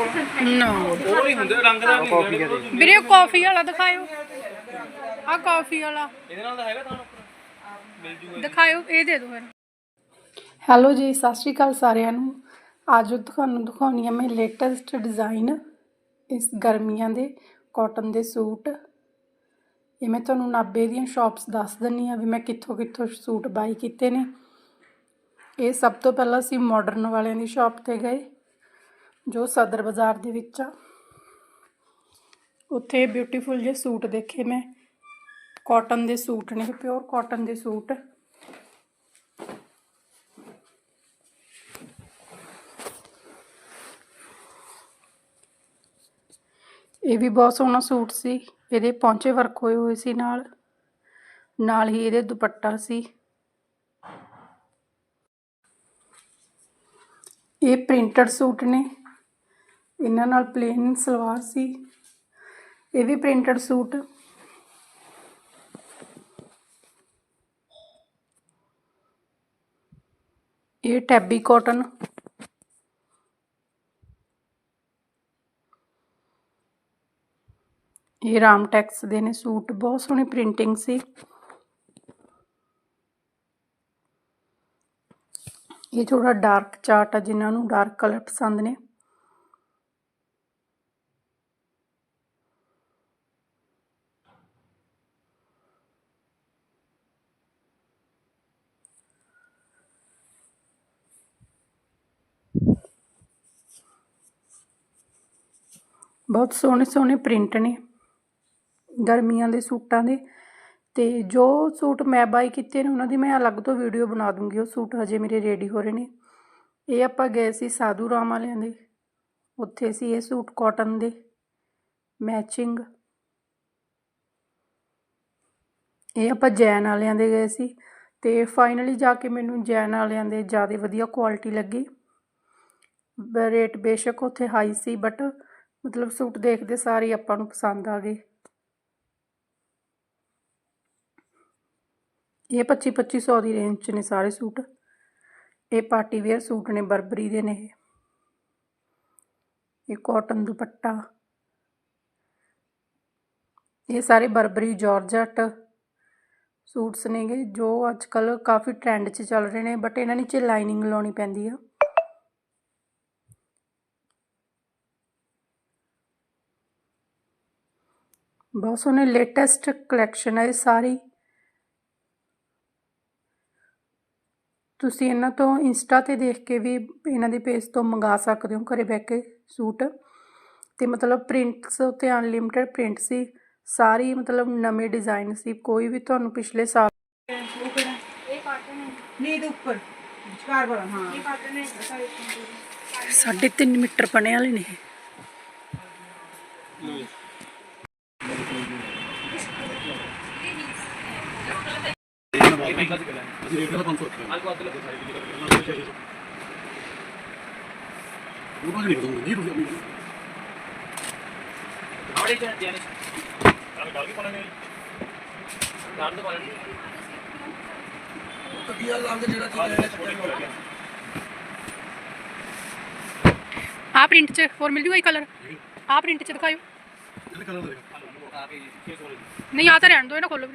ਕੋਲ ਨਾ ਉਹ ਨਹੀਂ ਹੁੰਦੇ ਰੰਗ ਦਾ ਨਹੀਂ ਕਾਫੀ ਦੇ ਵੀਰੇ ਕਾਫੀ ਵਾਲਾ ਦਿਖਾਇਓ। ਆ ਕਾਫੀ ਵਾਲਾ। ਇਹਦੇ ਨਾਲ ਤਾਂ ਹੈਗਾ ਤੁਹਾਨੂੰ ਮਿਲ ਜੂਗਾ ਦਿਖਾਇਓ, ਇਹ ਦੇ ਦਿਓ ਫਿਰ। ਹੈਲੋ ਜੀ, ਸਤਿ ਸ਼੍ਰੀ ਅਕਾਲ ਸਾਰਿਆਂ ਨੂੰ। ਅੱਜ ਤੁਹਾਨੂੰ ਦਿਖਾਉਣੀ ਆ ਮੈਂ ਲੇਟੈਸਟ ਡਿਜ਼ਾਈਨ ਇਸ ਗਰਮੀਆਂ ਦੇ ਕਾਟਨ ਦੇ ਸੂਟ। ਇਹ ਮੈਂ ਤੁਹਾਨੂੰ ਨਾਬੇ ਦੀਆਂ ਸ਼ਾਪਸ ਦੱਸ ਦਿੰਨੀ ਆ ਵੀ ਮੈਂ ਕਿੱਥੋਂ ਕਿੱਥੋਂ ਸੂਟ ਬਾਈ ਕੀਤੇ ਨੇ। ਇਹ ਸਭ ਤੋਂ ਪਹਿਲਾਂ ਅਸੀਂ ਮਾਡਰਨ ਵਾਲਿਆਂ ਦੀ ਸ਼ਾਪ ਤੇ ਗਏ। ਜੋ ਸਦਰ ਬਾਜ਼ਾਰ ਦੇ ਵਿੱਚ ਆ। ਉੱਥੇ ਬਿਊਟੀਫੁਲ ਜਿਹੇ ਸੂਟ ਦੇਖੇ ਮੈਂ ਕਾਟਨ ਦੇ ਸੂਟ ਨੇ ਪਿਓਰ ਕਾਟਨ ਦੇ ਸੂਟ। ਇਹ ਵੀ ਬਹੁਤ ਸੋਹਣਾ ਸੂਟ ਸੀ। ਇਹਦੇ ਪੌਂਚੇ ਵਰਕ ਹੋਏ ਹੋਏ ਸੀ ਨਾਲ। ਨਾਲ ਹੀ ਇਹਦੇ ਦੁਪੱਟਾ ਸੀ। ਇਹ ਪ੍ਰਿੰਟਡ ਸੂਟ ਨੇ। ਇਹਨਾਂ ਨਾਲ ਪਲੇਨ ਸਲਵਾਰ ਸੀ। ਇਹ ਵੀ ਪ੍ਰਿੰਟਡ ਸੂਟ ਇਹ ਟੈਬੀ ਕਾਟਨ ਇਹ ਰਾਮ ਟੈਕਸ ਦੇ ਨੇ ਸੂਟ ਬਹੁਤ ਸੋਹਣੀ ਪ੍ਰਿੰਟਿੰਗ ਸੀ। ਇਹ ਥੋੜਾ ਡਾਰਕ ਚਾਰਟ ਆ, ਜਿਨ੍ਹਾਂ ਨੂੰ ਡਾਰਕ ਕਲਰ ਪਸੰਦ ਨੇ। ਬਹੁਤ ਸੋਹਣੇ ਸੋਹਣੇ ਪ੍ਰਿੰਟ ਨੇ ਗਰਮੀਆਂ ਦੇ ਸੂਟਾਂ ਦੇ। ਤੇ ਜੋ ਸੂਟ ਮੈਂ ਬਾਈ ਕੀਤੇ ਨੇ, ਉਹਨਾਂ ਦੀ ਮੈਂ ਅਲੱਗ ਤੋਂ ਵੀਡੀਓ ਬਣਾ ਦੂੰਗੀ। ਉਹ ਸੂਟ ਹਜੇ ਮੇਰੇ ਰੈਡੀ ਹੋ ਰਹੇ ਨੇ। ਇਹ ਆਪਾਂ ਗਏ ਸੀ ਸਾਧੂ ਰਾਮ ਵਾਲਿਆਂ ਦੇ। ਉੱਥੇ ਸੀ ਇਹ ਸੂਟ ਕਾਟਨ ਦੇ। ਮੈਚਿੰਗ ਇਹ ਆਪਾਂ ਜੈਨ ਵਾਲਿਆਂ ਦੇ ਗਏ ਸੀ। ਤੇ ਫਾਈਨਲੀ ਜਾ ਕੇ ਮੈਨੂੰ ਜੈਨ ਵਾਲਿਆਂ ਦੇ ਜ਼ਿਆਦਾ ਵਧੀਆ ਕੁਆਲਿਟੀ ਲੱਗੀ। ਰੇਟ ਬੇਸ਼ੱਕ ਉੱਥੇ ਹਾਈ ਸੀ ਬਟ ਮਤਲਬ ਸੂਟ ਦੇਖਦੇ ਸਾਰੇ ਹੀ ਆਪਾਂ ਨੂੰ ਪਸੰਦ ਆ ਗਏ। ਇਹ 25 2500 ਦੀ ਰੇਂਜ 'ਚ ਨੇ ਸਾਰੇ ਸੂਟ। ਇਹ ਪਾਰਟੀ ਵੇਅਰ ਸੂਟ ਨੇ, ਬਰਬਰੀ ਦੇ ਨੇ ਇਹ। ਇਹ ਕਾਟਨ ਦੁਪੱਟਾ। ਇਹ ਸਾਰੇ ਬਰਬਰੀ ਜਾਰਜਟ ਸੂਟਸ ਨੇਗੇ, ਜੋ ਅੱਜ ਕੱਲ ਕਾਫੀ ਟ੍ਰੈਂਡ 'ਚ ਚੱਲ ਰਹੇ ਨੇ ਬਟ ਇਹਨਾਂ ਨੀਚੇ ਲਾਈਨਿੰਗ ਲਾਉਣੀ ਪੈਂਦੀ ਆ। ਬਹੁਤ ਸੋਹਣੇ ਲੇਟੈਸਟ ਕਲੈਕਸ਼ਨ ਹੈ ਸਾਰੀ। ਤੁਸੀਂ ਇਹਨਾਂ ਤੋਂ ਇੰਸਟਾ ਤੇ ਦੇਖ ਕੇ ਵੀ ਇਹਨਾਂ ਦੇ ਪੇਜ ਤੋਂ ਮੰਗਾ ਸਕਦੇ ਹੋ ਘਰੇ ਬਹਿ ਕੇ ਸੂਟ। ਤੇ ਮਤਲਬ ਪ੍ਰਿੰਟਸ ਉੱਤੇ ਅਨਲਿਮਿਟਡ ਪ੍ਰਿੰਟ ਸੀ ਸਾਰੀ ਮਤਲਬ ਨਵੇਂ ਡਿਜ਼ਾਈਨ ਸੀ ਕੋਈ ਵੀ ਤੁਹਾਨੂੰ ਪਿਛਲੇ ਸਾਲ ਉੱਪਰ ਵਾਲਾ ਹਾਂ। ਸਾਢੇ ਤਿੰਨ ਮੀਟਰ ਬਣੇ ਵਾਲੇ ਨੇ ਆੜੇ ਚ ਕੀ ਤੋਂ ਆ ਪ੍ਰਿੰਟ 'ਚ ਹੋਰ ਮਿਲ ਜੂਗਾ ਇਹ ਕਲਰ ਆ ਪ੍ਰਿੰਟ 'ਚ ਦਿਖਾਇਓ। ਨਹੀਂ ਆ ਤਾਂ ਰਹਿਣ ਦਿਓ ਇਹਨਾਂ ਖੋਲੋ